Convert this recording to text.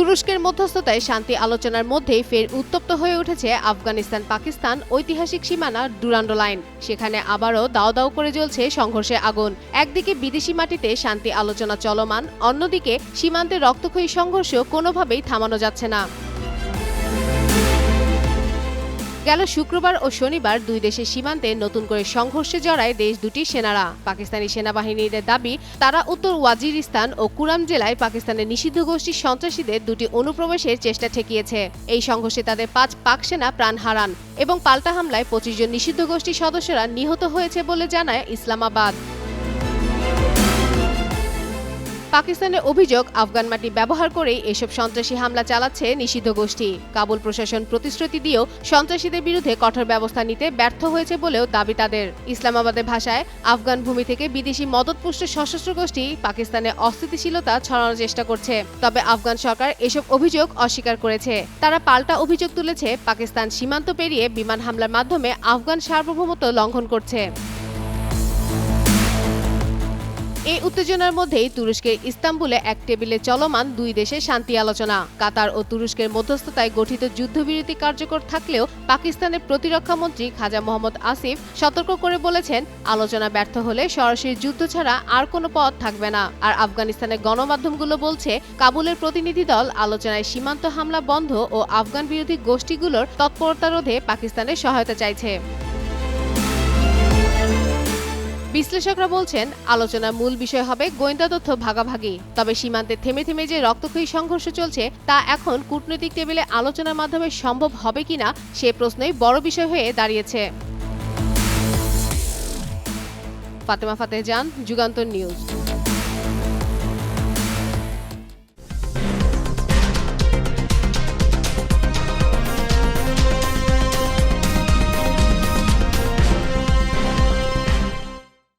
তুরস্কের মধ্যস্থতায় শান্তি আলোচনার মধ্যেই ফের উত্তপ্ত হয়ে উঠেছে আফগানিস্তান, পাকিস্তান ঐতিহাসিক সীমানা ডুরান্ডো লাইন। সেখানে আবারও দাও দাও করে জ্বলছে সংঘর্ষে আগুন। একদিকে বিদেশি মাটিতে শান্তি আলোচনা চলমান, অন্যদিকে সীমান্তে রক্তক্ষয়ী সংঘর্ষ কোনোভাবেই থামানো যাচ্ছে না। গেল শুক্রবার ও শনিবার দুই দেশের সীমান্তে নতুন করে সংঘর্ষে জড়ায় দেশ দুটির সেনারা। পাকিস্তানি সেনাবাহিনীর দাবি, তারা উত্তর ওয়াজিরিস্তান ও কুরাম জেলায় পাকিস্তানের নিষিদ্ধ গোষ্ঠীর সন্ত্রাসীদের দুটি অনুপ্রবেশের চেষ্টা ঠেকিয়েছে। এই সংঘর্ষে তাদের পাঁচ পাক সেনা প্রাণ হারান এবং পাল্টা হামলায় পঁচিশ জন নিষিদ্ধ গোষ্ঠীর সদস্যরা নিহত হয়েছে বলে জানায় ইসলামাবাদ। পাকিস্তানের অভিযোগ, আফগান মাটি ব্যবহার করেই এসব সন্ত্রাসী হামলা চালাচ্ছে নিষিদ্ধ গোষ্ঠী। কাবুল প্রশাসন প্রতিশ্রুতি দিয়েও সন্ত্রাসীদের বিরুদ্ধে কঠোর ব্যবস্থা নিতে ব্যর্থ হয়েছে বলেও দাবি তাদের। ইসলামাবাদের ভাষায়, আফগান ভূমি থেকে বিদেশি মদতপুষ্ট সশস্ত্র গোষ্ঠী পাকিস্তানে অস্থিতিশীলতা ছড়ানোর চেষ্টা করছে। তবে আফগান সরকার এসব অভিযোগ অস্বীকার করেছে। তারা পাল্টা অভিযোগ তুলেছে, পাকিস্তান সীমান্ত পেরিয়ে বিমান হামলার মাধ্যমে আফগান সার্বভৌমত্ব লঙ্ঘন করছে। এই উত্তেজনার মধ্যেই তুরস্কের ইস্তাম্বুলে এক টেবিলে চলমান দুই দেশের শান্তি আলোচনা। কাতার ও তুরস্কের মধ্যস্থতায় গঠিত যুদ্ধবিরতি কার্যকর থাকলেও পাকিস্তানের প্রতিরক্ষা মন্ত্রী খাজা মোহাম্মদ আসিফ সতর্ক করে বলেছেন, আলোচনা ব্যর্থ হলে সরাসরি যুদ্ধ ছাড়া আর কোনো পথ থাকবে না। আর আফগানিস্তানের গণমাধ্যমগুলো বলছে, কাবুলের প্রতিনিধি দল আলোচনায় সীমান্ত হামলা বন্ধ ও আফগান বিরোধী গোষ্ঠীগুলোর তৎপরতা রোধে পাকিস্তানের সহায়তা চাইছে। বিশ্লেষকরা বলছেন, আলোচনার মূল বিষয় হবে গোয়েন্দা তথ্য ভাগাভাগি। তবে সীমান্তে থেমে থেমে যে রক্তক্ষয়ী সংঘর্ষ চলছে, তা এখন কূটনৈতিক টেবিলে আলোচনার মাধ্যমে সম্ভব হবে কিনা, সে প্রশ্নই বড় বিষয় হয়ে দাঁড়িয়েছে। ফাতেমা ফাতেহ জান, যুগান্তর নিউজ।